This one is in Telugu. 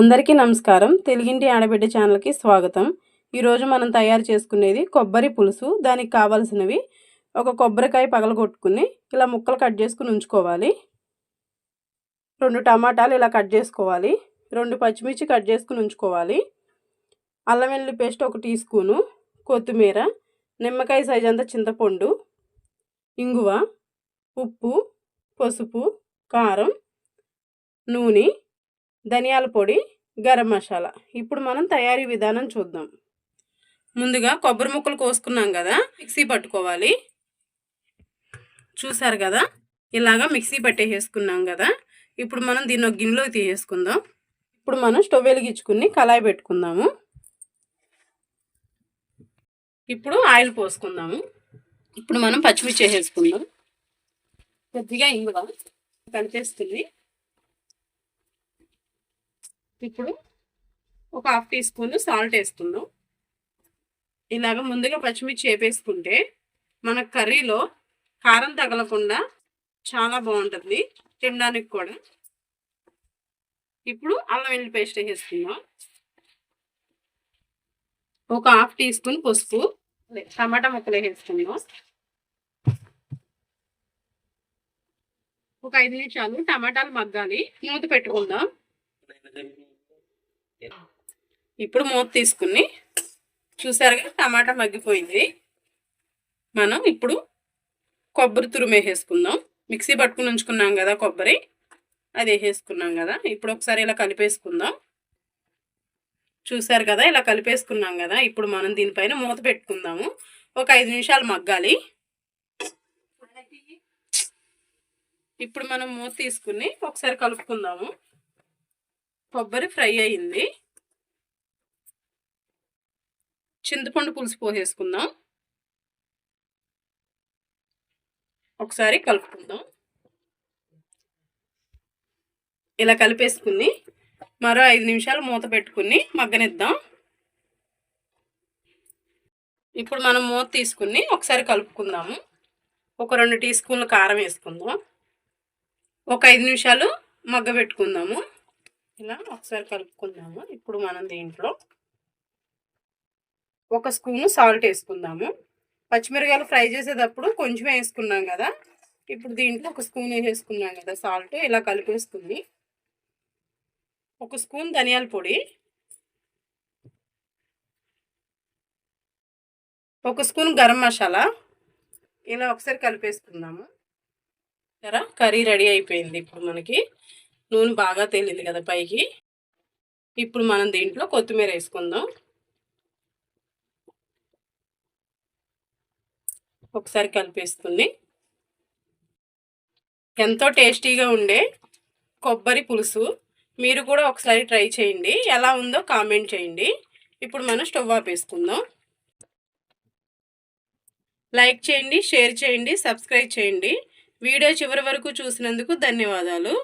అందరికీ నమస్కారం. తెలుగింటి ఆడబిడ్డ ఛానల్కి స్వాగతం. ఈరోజు మనం తయారు చేసుకునేది కొబ్బరి పులుసు. దానికి కావాల్సినవి ఒక కొబ్బరికాయ పగలగొట్టుకుని ఇలా ముక్కలు కట్ చేసుకుని ఉంచుకోవాలి. రెండు టమాటాలు ఇలా కట్ చేసుకోవాలి. రెండు పచ్చిమిర్చి కట్ చేసుకుని ఉంచుకోవాలి. అల్లం వెల్లుల్లి పేస్ట్ ఒక టీ స్పూను. కొత్తిమీర. నిమ్మకాయ సైజ్ అంతా చింతపండు. ఇంగువ. ఉప్పు. పసుపు. కారం. నూనె. ధనియాల పొడి గరం మసాలా. ఇప్పుడు మనం తయారీ విధానం చూద్దాం. ముందుగా కొబ్బరి ముక్కలు కోసుకున్నాం కదా మిక్సీ పట్టుకోవాలి. చూసారు కదా ఇలాగా మిక్సీ పట్టేసేసుకున్నాం కదా. ఇప్పుడు మనం దీన్ని ఒక గిన్నెలోకి తీసేసుకుందాం. ఇప్పుడు మనం స్టవ్ వెలిగించుకుని కళాయి పెట్టుకుందాము. ఇప్పుడు ఆయిల్ పోసుకుందాము. ఇప్పుడు మనం పచ్చిమిర్చి వేసేసుకుందాం. కొద్దిగా ఇంగువ కలిపేస్తుంది ఇప్పుడు ఒక హాఫ్ టీ స్పూన్ సాల్ట్ వేసుకుందాం. ఇలాగ ముందుగా పచ్చిమిర్చి వేపేసుకుంటే మన కర్రీలో కారం తగలకుండా చాలా బాగుంటుంది తినడానికి కూడా. ఇప్పుడు అల్లం వెల్లి పేస్ట్ వేసేస్తున్నాం ఒక హాఫ్ టీ స్పూన్ పసుపు టమాటా ముక్కలు వేసేస్తున్నాం ఒక ఐదు నిమిషాలు టమాటాలు మగ్గాలి. మూత పెట్టుకుందాం. ఇప్పుడు మూత తీసుకుని చూసారుగా టమాటా మగ్గిపోయింది. మనం ఇప్పుడు కొబ్బరి తురుము మిక్సీ పట్టుకుని ఉంచుకున్నాం కదా కొబ్బరి అది వేసేసుకున్నాం కదా. ఇప్పుడు ఒకసారి ఇలా కలిపేసుకుందాం. చూసారు కదా ఇలా కలిపేసుకున్నాం కదా. ఇప్పుడు మనం దీనిపైన మూత పెట్టుకుందాము. ఒక ఐదు నిమిషాలు మగ్గాలి. ఇప్పుడు మనం మూత తీసుకుని ఒకసారి కలుపుకుందాము. కొబ్బరి ఫ్రై అయింది. చింతపండు పులుసు పోసేసుకుందాం. ఒకసారి కలుపుకుందాం. ఇలా కలిపేసుకుని మరో ఐదు నిమిషాలు మూత పెట్టుకుని మగ్గనిద్దాం. ఇప్పుడు మనం మూత తీసుకుని ఒకసారి కలుపుకుందాము. ఒక రెండు టీ స్పూన్ల కారం వేసుకుందాం. ఒక ఐదు నిమిషాలు మగ్గ పెట్టుకుందాము ఇలా ఒకసారి కలుపుకుందాము. ఇప్పుడు మనం దీంట్లో ఒక స్పూను సాల్ట్ వేసుకుందాము. పచ్చిమిరకాయలు ఫ్రై చేసేటప్పుడు కొంచెం వేసుకున్నాం కదా. ఇప్పుడు దీంట్లో ఒక స్పూన్ వేసేసుకున్నాం కదా సాల్ట్ ఇలా కలిపేసుకుంది. ఒక స్పూన్ ధనియాల పొడి. ఒక స్పూన్ గరం మసాలా. ఇలా ఒకసారి కలిపేసుకుందాము. సరే కర్రీ రెడీ అయిపోయింది ఇప్పుడు మనకి. నూనె బాగా తేలింది కదా పైకి. ఇప్పుడు మనం దీంట్లో కొత్తిమీర వేసుకుందాం. ఒకసారి కలిపేసుకుని. ఎంతో టేస్టీగా ఉండే కొబ్బరి పులుసు. మీరు కూడా ఒకసారి ట్రై చేయండి. ఎలా ఉందో కామెంట్ చేయండి. ఇప్పుడు మనం స్టవ్ ఆపేసుకుందాం లైక్ చేయండి షేర్ చేయండి సబ్స్క్రైబ్ చేయండి. వీడియో చివరి వరకు చూసినందుకు ధన్యవాదాలు.